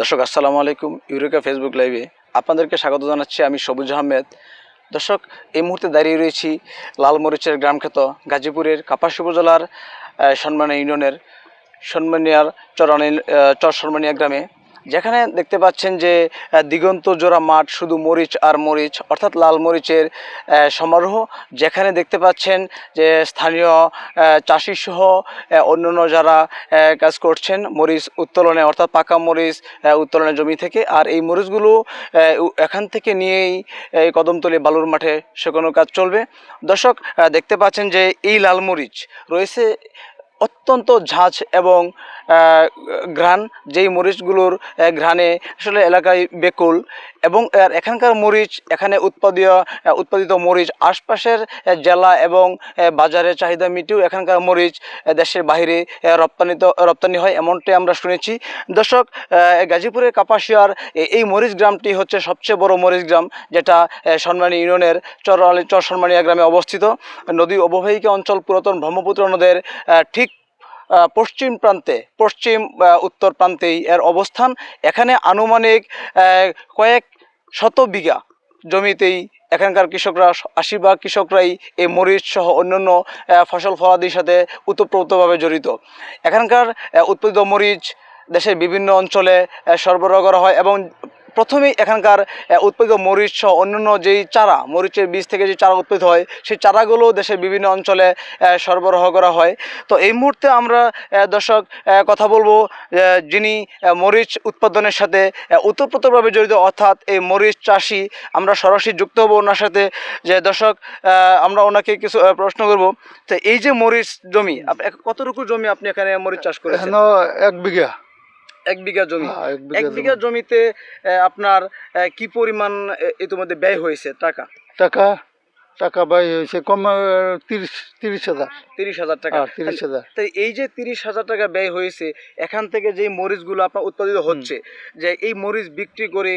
দর্শক, আসসালামু আলাইকুম, ইউরোকা ফেসবুক লাইভে আপনাদেরকে স্বাগত জানাচ্ছি আমি সবুজ আহমেদ। দর্শক, এই মুহূর্তে দাঁড়িয়ে রয়েছি লালমরিচের গ্রামখ্যাত গাজীপুরের কাপাসী উপজেলার সন্মানীয় ইউনিয়নের সন্মানিয়ার চরানি চর সন্মানিয়া গ্রামে। যেখানে দেখতে পাচ্ছেন যে দিগন্ত জোড়া মাঠ শুধু মরিচ আর মরিচ, অর্থাৎ লাল মরিচের সমারোহ। যেখানে দেখতে পাচ্ছেন যে, স্থানীয় চাষি সহ অন্যান্য যারা কাজ করছেন, মরিচ উত্তোলনে, অর্থাৎ পাকা মরিচ উত্তোলনের জমি থেকে। আর এই মরিচগুলো এখান থেকে নিয়েই এই কদমতলী বালুর মাঠে সেখানে কাজ চলবে। দর্শক দেখতে পাচ্ছেন যে, এই লাল মরিচ রয়েছে অত্যন্ত ঝাঁঝ এবং ঘ্রাণ যেই মরিচগুলোর ঘ্রাণে আসলে এলাকায় বেকুল এবং এখানকার মরিচ এখানে উৎপাদীয় আহ, উৎপাদিত মরিচ আশপাশের জেলা এবং আহ, বাজারে চাহিদা মিটিয়েও এখানকার মরিচ দেশের আহ, রপ্তানিত রপ্তানি হয় এমনটাই আমরা শুনেছি। দর্শক গাজীপুরের কাপাসিয়ার এই মরিচ গ্রামটি হচ্ছে সবচেয়ে বড় মরিচ গ্রাম যেটা সন্মানী ইউনিয়নের চর চর সন্মানিয়া গ্রামে অবস্থিত। নদী অববাহিকা অঞ্চল পুরাতন ব্রহ্মপুত্র নদের ঠিক পশ্চিম প্রান্তে, পশ্চিম উত্তর প্রান্তেই এর অবস্থান। এখানে আনুমানিক কয়েক শত বিঘা জমিতেই এখানকার কৃষকরা আশি ভাগ কৃষকরাই এই মরিচ সহ অন্যান্য ফসল ফলাদির সাথে ওতপ্রোতভাবে জড়িত। এখানকার উৎপাদিত মরিচ দেশের বিভিন্ন অঞ্চলে সরবরাহ করা হয় এবং প্রথমেই এখানকার উৎপাদিত মরিচ সহ অন্যান্য যেই চারা, মরিচের বীজ থেকে যে চারা উৎপাদিত হয়, সেই চারাগুলো দেশের বিভিন্ন অঞ্চলে সরবরাহ করা হয়। তো এই মুহূর্তে আমরা দর্শক কথা বলব যিনি মরিচ উৎপাদনের সাথে ওতপ্রোতভাবে জড়িত, অর্থাৎ এই মরিচ চাষি, আমরা সরাসরি যুক্ত হব ওনার সাথে। যে দর্শক আমরা ওনাকে কিছু প্রশ্ন করব। তো এই যে মরিচ জমি কতটুকু জমি আপনি এখানে মরিচ চাষ করেন এক বিঘা। এক বিঘা জমি। হ্যাঁ, এক বিঘা জমিতে আপনার কি পরিমাণ ইতিমধ্যে ব্যয় হয়েছে টাকা? টাকা টাকা ব্যয় হয়েছে কম তিরিশ তিরিশ হাজার। তিরিশ হাজার টাকা। হ্যাঁ, তিরিশ হাজার। তাই এই যে তিরিশ হাজার টাকা ব্যয় হয়েছে এখান থেকে যে মরিচগুলো আপনার উৎপাদিত হচ্ছে যে এই মরিচ বিক্রি করে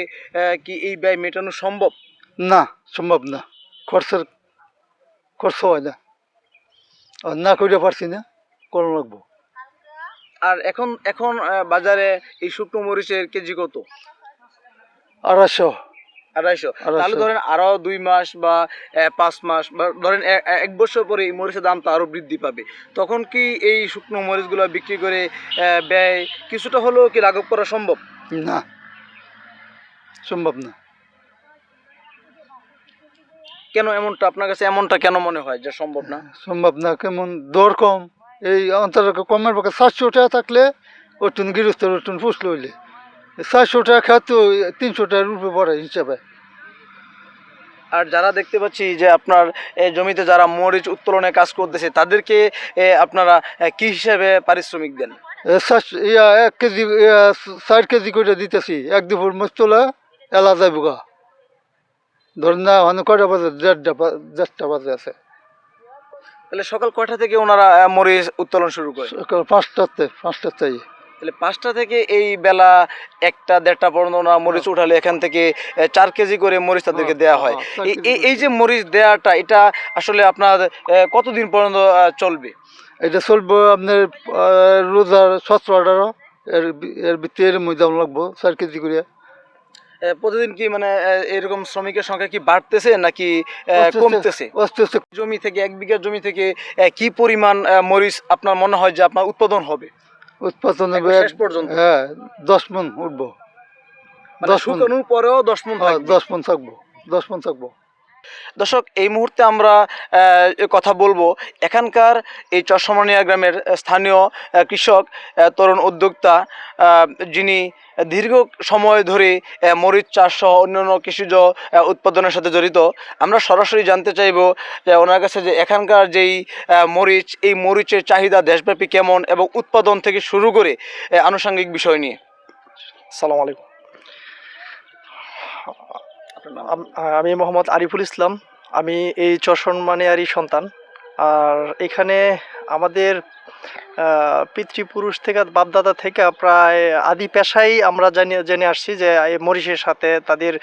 কি এই ব্যয় মেটানো সম্ভব? না সম্ভব না। খরচের খরচ হয় না। না করে পারছি না করো লাগবো। আর এখন এখন বাজারে এই শুকনো মরিচের কেজি কত? আড়াইশো। আড়াইশো। তাহলে ধরেন আরও দুই মাস বা পাঁচ মাস বা ধরেন এক বছর পরে এই মরিচের দাম তো আরও বৃদ্ধি পাবে। তখন কি এই শুকনো মরিচগুলো বিক্রি করে ব্যয় কিছুটা হলেও কি লাঘব করা সম্ভব? না। সম্ভব না। কেন এমনটা? আপনার কাছে এমনটা কেন মনে হয় যে সম্ভব না? সম্ভব না। কেমন? দর কম। এই অন্তর কমের পক্ষে সাতশো টাকা থাকলে ওটুন গৃহস্থর ওটুন ফুসল হইলে। চারশো টাকা খাতো তিনশো টাকার রূপে পড়ে হিসাবে। আর যারা দেখতে পাচ্ছি যে আপনার এই জমিতে যারা মরিচ উত্তোলনে কাজ করতেছে তাদেরকে আপনারা কি হিসাবে পারিশ্রমিক দেন? ইয়া এক কেজি ষাট কেজি করে দিতেছি। এক দুপুর মাছ তোলা এলা যাইব গা। ধরেন না অনেক কয়টা বাজে? দেড়টা দেড়টা বাজে আছে। তাহলে সকাল কয়টা থেকে ওনারা মরিচ উত্তোলন শুরু করে সকাল পাঁচটাতে পাঁচটার তাহলে পাঁচটা থেকে এই বেলা একটা দেড়টা পর্যন্ত ওনারা মরিচ উঠালে এখান থেকে চার কেজি করে মরিচ তাদেরকে হ্যাঁ, দেওয়া হয় হ্যাঁ, এই- এই- যে মরিচ দেওয়াটা এটা আসলে আপনার কতদিন পর্যন্ত চলবে? এটা চলবো আপনার রোজার সতেরো আঠারো এর এর ভিতরে এর মধ্যে লাগবো চার কেজি করে প্রতিদিন কি মানে এরকম শ্রমিকের সংখ্যা কি বাড়তেছে নাকি কমতেছে? জমি থেকে এক বিঘা জমি থেকে কি পরিমাণ মরিচ আপনার মনে হয় যে আপনার উৎপাদন হবে? উৎপাদন হবে শেষ পর্যন্ত। হ্যাঁ দশ মন উঠবো। মানে দশ মন। পরেও দশ মন হ্যাঁ, দশ মন থাকব দশ মন থাকব। দর্শক, এই মুহূর্তে আমরা কথা বলব এখানকার এই চশমানিয়া গ্রামের স্থানীয় কৃষক তরুণ উদ্যোক্তা যিনি দীর্ঘ সময় ধরে মরিচ চাষ সহ অন্যান্য কৃষিজ উৎপাদনের সাথে জড়িত, আমরা সরাসরি জানতে চাইব যে ওনার কাছে যে এখানকার যেই মরিচ, এই মরিচের চাহিদা দেশব্যাপী কেমন এবং উৎপাদন থেকে শুরু করে আনুষঙ্গিক বিষয় নিয়ে সালাম আলাইকুম? আম- মোহাম্মদ আরিফুল ইসলাম। আমি এই চশনমানিয়ারি সন্তান। আর এখানে আমাদের পিতৃপুরুষ থেকে, বাপদাদা থেকে প্রায় আদি পেশাই আমরা জানি, জেনে আসছি যে, এই মরিচের সাথে তাদের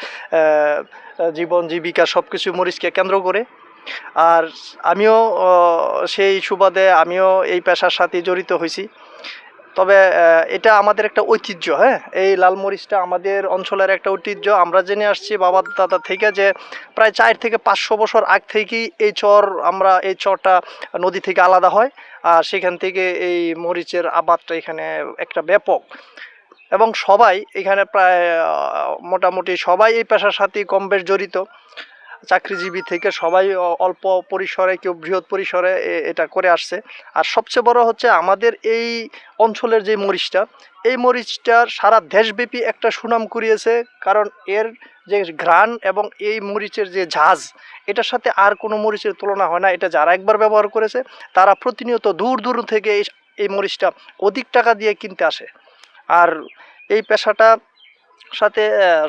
জীবন, জীবিকা সব কিছু মরিচকে কেন্দ্র করে। আর আমিও সেই সুবাদে আমিও এই পেশার সাথে জড়িত হয়েছি। তবে এটা আমাদের একটা ঐতিহ্য হ্যাঁ? এই লাল মরিচটা আমাদের অঞ্চলের একটা ঐতিহ্য। আমরা জেনে আসছি বাবা দাদা থেকে যে প্রায় চার থেকে পাঁচশো বছর আগ থেকেই এই চর, আমরা এই চরটা নদী থেকে আলাদা হয়। আর সেখান থেকে এই মরিচের আবাদটা এখানে একটা ব্যাপক। এবং সবাই এখানে প্রায় মোটামুটি সবাই এই পেশার সাথে কম বেশ জড়িত। চাকরিজীবী থেকে সবাই অল্প পরিসরে কেউ বৃহৎ পরিসরে এটা করে আসছে। আর সবচেয়ে বড় হচ্ছে আমাদের এই অঞ্চলের যে মরিচটা, এই মরিচটার সারা দেশব্যাপী একটা সুনাম কুড়িয়েছে, কারণ এর যে ঘ্রাণ এবং এই মরিচের যে ঝাঁজ, এটার সাথে আর কোনো মরিচের তুলনা হয় না। এটা যারা একবার ব্যবহার করেছে, তারা প্রতিনিয়ত দূর দূর থেকে এই মরিচটা অধিক টাকা দিয়ে কিনতে আসে। আর এই পেশাটা সাথে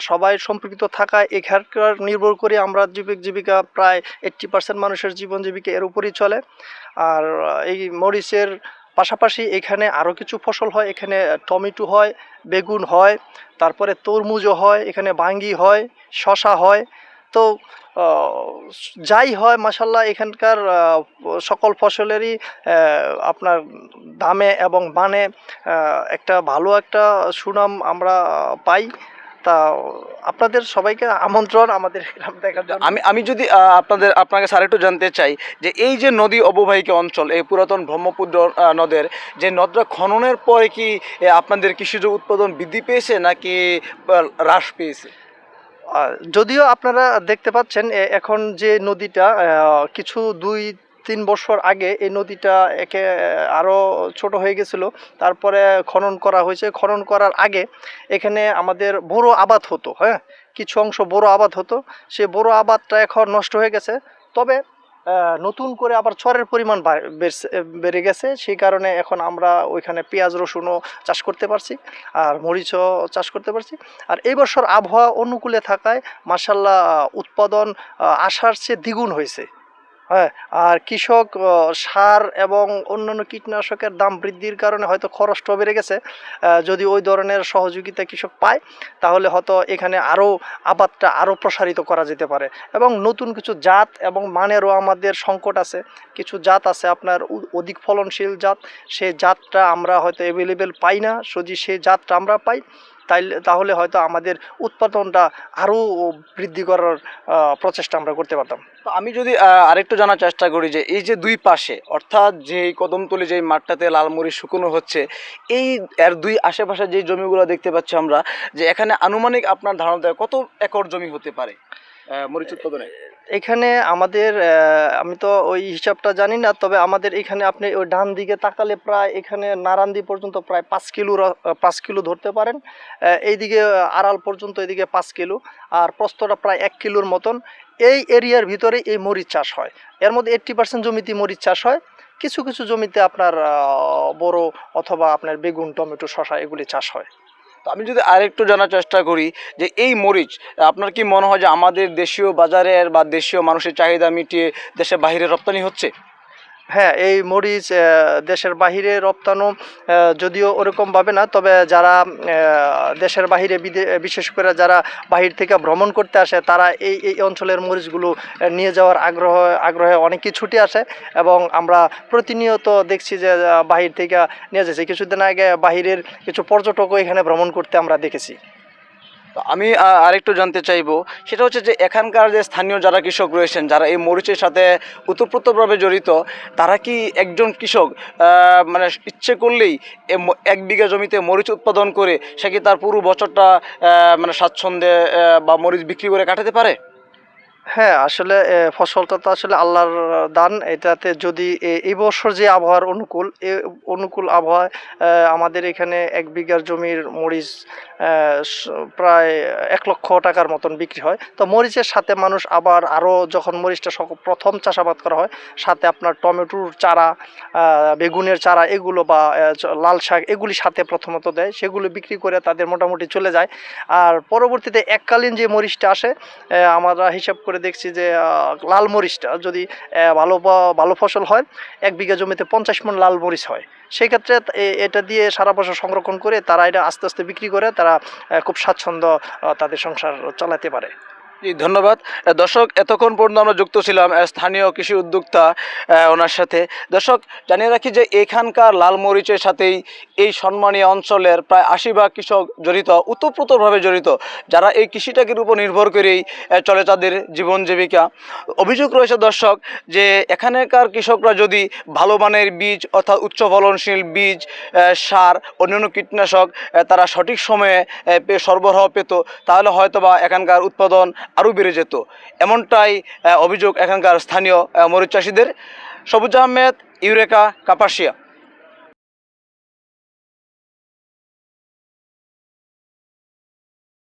সবাই সম্পৃক্ত থাকা এখানকার নির্ভর করে আমরা জীবিক, জীবিকা প্রায় এইট্টি পার্সেন্ট মানুষের জীবন জীবিকা এর উপরই চলে। আর এই মরিচের পাশাপাশি এখানে আরও কিছু ফসল হয়, এখানে টমেটো হয়, বেগুন হয়, তারপরে তরমুজও হয়, এখানে বাঙ্গি হয় শশা হয়। তো যাই হয় মাসাল্লাহ এখানকার সকল ফসলেরই আপনার দামে এবং আহ, একটা ভালো একটা সুনাম আমরা পাই। তা আপনাদের সবাইকে আমন্ত্রণ আমাদের আমি আমি যদি আপনাদের আপনাকে স্যার একটু জানতে চাই যে এই যে নদী অববাহিকা অঞ্চল এই পুরাতন ব্রহ্মপুত্র নদের যে নদটা খননের পরে কি আপনাদের কৃষিজ উৎপাদন বৃদ্ধি পেয়েছে নাকি হ্রাস পেয়েছে? যদিও আপনারা দেখতে পাচ্ছেন এখন যে নদীটা কিছু দুই, তিন বছর আগে এই নদীটা একে আরও ছোট হয়ে গেছিল। তারপরে খনন করা হয়েছে। খনন করার আগে এখানে আমাদের বড় আবাদ হতো হ্যাঁ? কিছু অংশ বড় আবাদ হতো। সে বড় আবাদটা এখন নষ্ট হয়ে গেছে। তবে নতুন করে আবার চরের পরিমাণ বাড়- গেছে। সেই কারণে এখন আমরা ওইখানে পেঁয়াজ, রসুনও চাষ করতে পারছি আর মরিচও চাষ করতে পারছি। আর এই বছর আবহাওয়া অনুকূলে থাকায় মাসাল্লাহ উৎপাদন আসার চেয়ে দ্বিগুণ হয়েছে। হ্যাঁ। আর কৃষক সার এবং অন্যান্য কীটনাশকের দাম বৃদ্ধির কারণে হয়তো খরচটাও বেড়ে গেছে। যদি ওই ধরনের সহযোগিতা কৃষক পায়, তাহলে হয়তো এখানে আরও আবাদটা আরও প্রসারিত করা যেতে পারে। এবং নতুন কিছু জাত এবং মানেরও আমাদের সংকট আছে। কিছু জাত আছে আপনার অধিক ফলনশীল জাত। সেই জাতটা আমরা হয়তো অ্যাভেলেবেল পাই না। যদি সেই জাতটা আমরা পাই তাইলে তাহলে হয়তো আমাদের উৎপাদনটা আরও বৃদ্ধি করার প্রচেষ্টা আমরা করতে পারতাম। তো আমি যদি আরেকটু জানার চেষ্টা করি যে এই যে দুই পাশে, অর্থাৎ যে কদমতলি যে মাঠটাতে লালমরিচ শুকনো হচ্ছে, এই, এর দুই আশেপাশে যে জমিগুলো দেখতে পাচ্ছি আমরা, যে এখানে আনুমানিক আপনার ধারণা কত একর জমি হতে পারে মরিচ উৎপাদনে? এখানে আমাদের আমি তো ওই হিসাবটা জানি না, তবে আমাদের এখানে আপনি ওই ডান দিকে তাকালে প্রায় এখানে নারান্দি পর্যন্ত প্রায় পাঁচ কিলো পাঁচ কিলো ধরতে পারেন। এইদিকে আড়াল পর্যন্ত এদিকে পাঁচ কিলো, আর প্রস্তটা প্রায় এক কিলোর মতন। এই এরিয়ার ভিতরে এই মরিচ চাষ হয়। এর মধ্যে এইট্টি পার্সেন্ট জমিতে মরিচ চাষ হয়। কিছু কিছু জমিতে আপনার বড় অথবা আপনার বেগুন, টমেটো শশা এগুলি চাষ হয়। তো আমি যদি আরেকটু জানার চেষ্টা করি যে এই মরিচ, আপনার কি মনে হয় যে আমাদের দেশীয় বাজারের বা দেশীয় মানুষের চাহিদা মিটিয়ে দেশের বাইরে রপ্তানি হচ্ছে? হ্যাঁ এই মরিচ দেশের বাহিরে রপ্তানো যদিও ওরকমভাবে না, তবে যারা দেশের বাহিরে বিশেষ করে যারা বাহির থেকে ভ্রমণ করতে আসে, তারা এই এই অঞ্চলের মরিচগুলো নিয়ে যাওয়ার আগ্রহ, আগ্রহে অনেকেই ছুটে আসে এবং আমরা প্রতিনিয়ত দেখছি যে বাহির থেকে নিয়ে যাচ্ছে। কিছুদিন আগে বাহিরের কিছু পর্যটকও এখানে ভ্রমণ করতে আমরা দেখেছি। আমি আরেকটু জানতে চাইব। সেটা হচ্ছে যে, এখানকার যে স্থানীয় যারা কৃষক রয়েছেন, যারা এই মরিচের সাথে ওতপ্রোতভাবে জড়িত, তারা কি একজন কৃষক মানে ইচ্ছে করলেই এক বিঘা জমিতে মরিচ উৎপাদন করে, সে কি তার পুরো বছরটা মানে স্বাচ্ছন্দ্যে বা মরিচ বিক্রি করে কাটাতে পারে? হ্যাঁ আসলে ফসলটা তো আসলে আল্লাহর দান। এটাতে যদি এই বছর যে আবহাওয়ার অনুকূল, এ, অনুকূল আবহাওয়ায় আমাদের এখানে এক বিঘার জমির মরিচ প্রায় এক লক্ষ টাকার মতন বিক্রি হয়। তো মরিচের সাথে মানুষ আবার আরও যখন মরিচটা প্রথম চাষাবাদ করা হয়, সাথে আপনার টমেটোর চারা বেগুনের চারা এগুলো বা লাল শাক এগুলি সাথে প্রথমত দেয়। সেগুলো বিক্রি করে তাদের মোটামুটি চলে যায়। আর পরবর্তীতে এককালীন যে মরিচটা আসে আমরা হিসাব করে দেখছি যে লাল মরিচটা যদি ভালো ভালো ফসল হয়, এক বিঘা জমিতে পঞ্চাশ মন লাল মরিচ হয়। সেক্ষেত্রে এটা দিয়ে সারা বছর সংরক্ষণ করে তারা এটা আস্তে আস্তে বিক্রি করে তারা খুব স্বাচ্ছন্দ্য তাদের সংসার চালাতে পারে। ধন্যবাদ। দর্শক, এতক্ষণ পর্যন্ত আমরা যুক্ত ছিলাম স্থানীয় কৃষি উদ্যোক্তা ওনার সাথে। দর্শক, জানিয়ে রাখি যে এখানকার লাল মরিচের সাথেই এই সম্মানীয় অঞ্চলের প্রায় আশি ভাগ কৃষক জড়িত উতপ্রোতভাবে জড়িত। যারা এই কৃষিটাকের উপর নির্ভর করেই চলে তাদের জীবন জীবিকা। অভিযোগ রয়েছে, দর্শক, যে এখানকার কৃষকরা যদি ভালো মানের বীজ অর্থাৎ উচ্চ ফলনশীল বীজ সার, অন্যান্য কীটনাশক তারা সঠিক সময়ে সরবরাহ পেত, তাহলে হয়তোবা এখানকার উৎপাদন আরও বেড়ে যেত। এমনটাই অভিযোগ এখানকার স্থানীয় মরিচ চাষিদের। সবুজ আহমেদ ইউরেকা কাপাসিয়া।